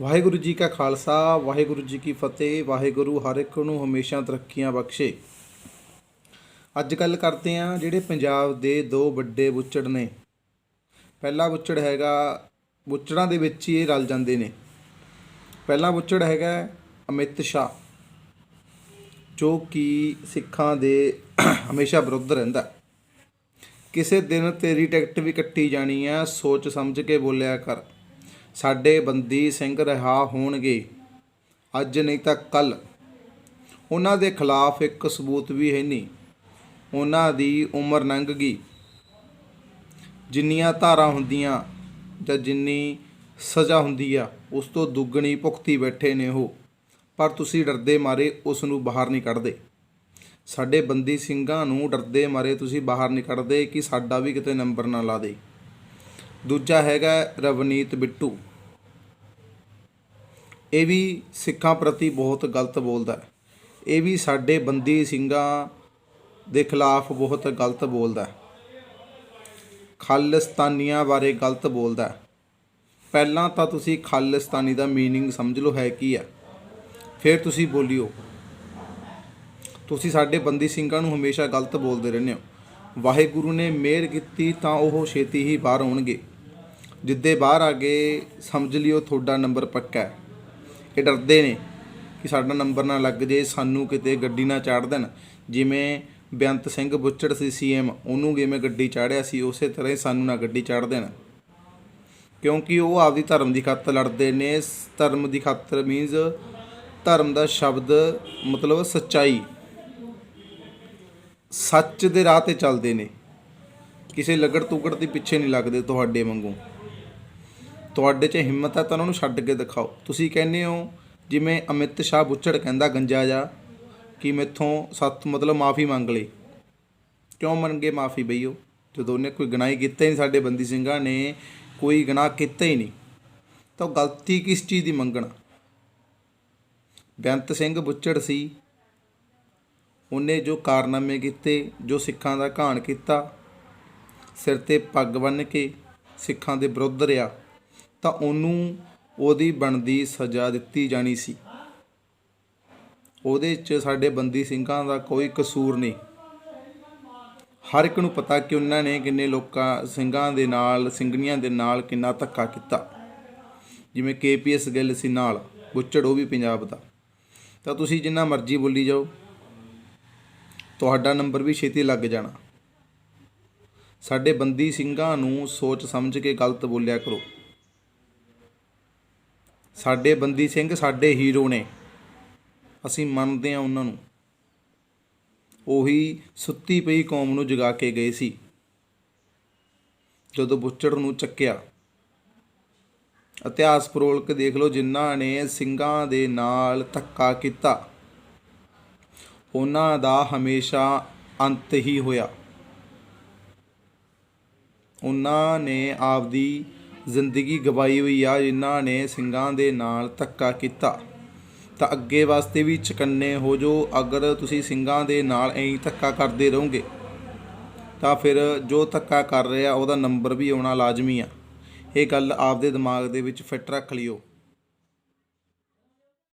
ਵਾਹਿਗੁਰੂ ਜੀ ਕਾ ਖਾਲਸਾ, ਵਾਹਿਗੁਰੂ ਜੀ ਕੀ ਫਤਿਹ, ਵਾਹਿਗੁਰੂ ਹਰ ਇੱਕ ਨੂੰ ਹਮੇਸ਼ਾ ਤਰੱਕੀਆਂ ਬਖਸ਼ੇ। ਅੱਜ ਕੱਲ ਕਰਦੇ ਆ ਜਿਹੜੇ ਪੰਜਾਬ ਦੇ ਦੋ ਵੱਡੇ ਬੁੱਚੜ ਨੇ। ਪਹਿਲਾ ਬੁੱਚੜ ਹੈਗਾ, ਬੁੱਚੜਾਂ ਦੇ ਵਿੱਚ ਹੀ ਇਹ ਰਲ ਜਾਂਦੇ ਨੇ। ਪਹਿਲਾ ਬੁੱਚੜ ਹੈਗਾ ਅਮਿਤ ਸ਼ਾਹ, ਜੋ ਕਿ ਸਿੱਖਾਂ ਦੇ ਹਮੇਸ਼ਾ ਵਿਰੁੱਧ ਰਹਿੰਦਾ। ਕਿਸੇ ਦਿਨ ਤੇਰੀ ਟਿਕਟ ਵੀ ਕੱਟੀ ਜਾਣੀ ਆ, ਸੋਚ ਸਮਝ ਕੇ ਬੋਲਿਆ ਕਰ। ਸਾਡੇ ਬੰਦੀ ਸਿੰਘ ਰਿਹਾ ਹੋਣਗੇ। ਅੱਜ ਨਹੀਂ ਤਾਂ ਕੱਲ ਉਹਨਾਂ ਦੇ ਖਿਲਾਫ ਇੱਕ ਸਬੂਤ ਵੀ ਹੈ ਨਹੀਂ। ਉਹਨਾਂ ਦੀ ਉਮਰ ਲੰਘ ਗਈ ਜਿੰਨੀਆਂ ਧਾਰਾਂ ਹੁੰਦੀਆਂ ਜਾਂ ਜਿੰਨੀ ਸਜ਼ਾ ਹੁੰਦੀ ਆ, ਉਸ ਤੋਂ ਦੁੱਗਣੀ ਭੁਗਤੀ ਬੈਠੇ ਨੇ ਉਹ। ਪਰ ਤੁਸੀਂ ਡਰਦੇ ਮਾਰੇ ਉਸ ਨੂੰ ਬਾਹਰ ਨਹੀਂ ਕੱਢਦੇ। ਸਾਡੇ ਬੰਦੀ ਸਿੰਘਾਂ ਨੂੰ ਡਰਦੇ ਮਾਰੇ ਤੁਸੀਂ ਬਾਹਰ ਨਹੀਂ ਕੱਢਦੇ ਕਿ ਸਾਡਾ ਵੀ ਕਿਤੇ ਨੰਬਰ ਨਾ ਲਾ ਦੇ। ਦੂਜਾ ਹੈਗਾ ਰਵਨੀਤ ਬਿੱਟੂ। ਇਹ ਵੀ ਸਿੱਖਾਂ ਪ੍ਰਤੀ ਬਹੁਤ ਗਲਤ ਬੋਲਦਾ ਹੈ। ਇਹ ਵੀ ਸਾਡੇ ਬੰਦੀ ਸਿੰਘਾਂ ਦੇ ਖਿਲਾਫ ਬਹੁਤ ਗਲਤ ਬੋਲਦਾ ਹੈ। ਖਾਲਿਸਤਾਨੀਆਂ ਬਾਰੇ ਗਲਤ ਬੋਲਦਾ ਹੈ। ਪਹਿਲਾਂ ਤਾਂ ਤੁਸੀਂ ਖਾਲਿਸਤਾਨੀ ਦਾ ਮੀਨਿੰਗ ਸਮਝ ਲਓ ਹੈ ਕੀ ਹੈ। ਫਿਰ ਤੁਸੀਂ ਬੋਲਿਓ। ਤੁਸੀਂ ਸਾਡੇ ਬੰਦੀ ਸਿੰਘਾਂ ਨੂੰ ਹਮੇਸ਼ਾ ਗਲਤ ਬੋਲਦੇ ਰਹਿੰਦੇ ਹੋ। ਵਾਹਿਗੁਰੂ ਨੇ ਮਿਹਰ ਕੀਤੀ ਤਾਂ ਉਹ ਛੇਤੀ ਹੀ ਬਾਹਰ ਆਉਣਗੇ। ਜਿੱਦੇ ਬਾਹਰ ਆ ਗਏ ਸਮਝ ਲਿਓ ਤੁਹਾਡਾ ਨੰਬਰ ਪੱਕਾ ਹੈ। ਇਹ ਡਰਦੇ ਨੇ ਕਿ ਸਾਡਾ ਨੰਬਰ ਨਾ ਲੱਗ ਜੇ, ਸਾਨੂੰ ਕਿਤੇ ਗੱਡੀ ਨਾ ਚਾੜ ਦੇਣ। ਜਿਵੇਂ ਬੇਅੰਤ ਸਿੰਘ ਬੁੱਚੜ ਸੀ ਸੀਐਮ ਉਹਨੂੰ ਜਿਵੇਂ ਗੱਡੀ ਚਾੜਿਆ ਸੀ, ਉਸੇ ਤਰ੍ਹਾਂ ਹੀ ਸਾਨੂੰ ਨਾ ਗੱਡੀ ਚਾੜ ਦੇਣ। ਕਿਉਂਕਿ ਉਹ ਆਪਦੀ ਧਰਮ ਦੀ ਖਾਤਰ ਲੜਦੇ ਨੇ। ਸ- ਧਰਮ ਦੀ ਖਾਤਰ ਮੀਨਸ ਧਰਮ ਦਾ ਸ਼ਬਦ ਮਤਲਬ ਸੱਚਾਈ। ਸੱਚ ਦੇ ਰਾਹ ਤੇ ਚੱਲਦੇ ਨੇ। ਕਿਸੇ ਲਗੜ ਤੁਗੜ ਦੇ ਪਿੱਛੇ ਨਹੀਂ ਲੱਗਦੇ ਤੁਹਾਡੇ ਵਾਂਗੂ। ਤੁਹਾਡੇ 'ਚ ਹਿੰਮਤ ਹੈ ਤਾਂ ਉਹਨਾਂ ਨੂੰ ਛੱਡ ਕੇ ਦਿਖਾਓ। ਤੁਸੀਂ ਕਹਿੰਦੇ ਹੋ, ਜਿਵੇਂ ਅਮਿਤ ਸ਼ਾਹ ਬੁੱਚੜ ਕਹਿੰਦਾ ਗੰਜਾ ਜਾ, ਕਿ ਮੈਥੋਂ ਸੱਤ ਮਤਲਬ ਮਾਫੀ ਮੰਗ ਲਈ। ਕਿਉਂ ਮੰਗੇ ਮਾਫੀ ਬਈਓ? ਜਦੋਂ ਉਹਨੇ ਕੋਈ ਗੁਨਾਹ ਕੀਤਾ ਹੀ ਨਹੀਂ ਸਾਡੇ ਬੰਦੀ ਸਿੰਘਾਂ ਨੇ, ਕੋਈ ਗੁਨਾਹ ਕੀਤਾ ਹੀ ਨਹੀਂ। ਤਾਂ ਉਹ ਗਲਤੀ ਕਿਸ ਚੀਜ਼ ਦੀ ਮੰਗਣਾ? ਬੇਅੰਤ ਸਿੰਘ ਬੁੱਚੜ ਸੀ। ਉਹਨੇ ਜੋ ਕਾਰਨਾਮੇ ਕੀਤੇ, ਜੋ ਸਿੱਖਾਂ ਦਾ ਘਾਣ ਕੀਤਾ, ਸਿਰ ਤੇ ਪੱਗ ਬੰਨ੍ਹ ਕੇ ਸਿੱਖਾਂ ਦੇ ਵਿਰੁੱਧ ਰਿਹਾ। ਤਾਂ ਉਹਨੂੰ ਉਹਦੀ ਬਣਦੀ ਸਜ਼ਾ ਦਿੱਤੀ ਜਾਣੀ ਸੀ। ਉਹਦੇ 'ਚ ਸਾਡੇ ਬੰਦੀ ਸਿੰਘਾਂ ਦਾ ਕੋਈ ਕਸੂਰ ਨਹੀਂ। ਹਰ ਇੱਕ ਨੂੰ ਪਤਾ ਕਿ ਉਹਨਾਂ ਨੇ ਕਿੰਨੇ ਲੋਕਾਂ, ਸਿੰਘਾਂ ਦੇ ਨਾਲ, ਸਿੰਘਣੀਆਂ ਦੇ ਨਾਲ ਕਿੰਨਾ ਧੱਕਾ ਕੀਤਾ। ਜਿਵੇਂ ਕੇਪੀਐਸ ਗਿੱਲ ਸੀ ਨਾਲ, ਗੁੱਚੜ ਉਹ ਵੀ ਪੰਜਾਬ ਦਾ। ਤਾਂ ਤੁਸੀਂ ਜਿੰਨਾ ਮਰਜ਼ੀ ਬੋਲੀ ਜਾਓ। ਤੁਹਾਡਾ ਨੰਬਰ ਵੀ ਛੇਤੀ ਲੱਗ ਜਾਣਾ। ਸਾਡੇ ਬੰਦੀ ਸਿੰਘਾਂ ਨੂੰ ਸੋਚ ਸਮਝ ਕੇ ਗਲਤ ਬੋਲਿਆ ਕਰੋ। ਸਾਡੇ ਬੰਦੀ ਸਿੰਘ ਸਾਡੇ ਹੀਰੋ ਨੇ। ਅਸੀਂ ਮੰਨਦੇ ਹਾਂ ਉਹਨਾਂ ਨੂੰ। ਉਹੀ ਸੁੱਤੀ ਪਈ ਕੌਮ ਨੂੰ ਜਗਾ ਕੇ ਗਏ ਸੀ। ਜਦੋਂ ਬੁੱਚੜ ਨੂੰ ਚੱਕਿਆ। ਇਤਿਹਾਸ ਪਰੋਲ ਕੇ ਦੇਖ ਲਓ ਜਿਨ੍ਹਾਂ ਨੇ ਸਿੰਘਾਂ ਦੇ ਨਾਲ ਧੱਕਾ ਕੀਤਾ। ਉਹਨਾਂ ਦਾ ਹਮੇਸ਼ਾ ਅੰਤ ਹੀ ਹੋਇਆ। ਉਹਨਾਂ ਨੇ ਆਪਦੀ ਜ਼ਿੰਦਗੀ ਗਵਾਈ ਹੋਈ ਆ, ਜਿਨ੍ਹਾਂ ਨੇ ਸਿੰਘਾਂ ਦੇ ਨਾਲ ਧੱਕਾ ਕੀਤਾ। ਤਾਂ ਅੱਗੇ ਵਾਸਤੇ ਵੀ ਚਕੰਨੇ ਹੋ ਜੋ, ਅਗਰ ਤੁਸੀਂ ਸਿੰਘਾਂ ਦੇ ਨਾਲ ਐਂ ਧੱਕਾ ਕਰਦੇ ਰਹੋਗੇ, ਤਾਂ ਫਿਰ ਜੋ ਧੱਕਾ ਕਰ ਰਿਹਾ, ਉਹਦਾ ਨੰਬਰ ਵੀ ਆਉਣਾ ਲਾਜ਼ਮੀ ਆ। ਇਹ ਗੱਲ ਆਪਦੇ ਦਿਮਾਗ ਦੇ ਵਿੱਚ ਫਿੱਟ ਰੱਖ ਲਿਓ।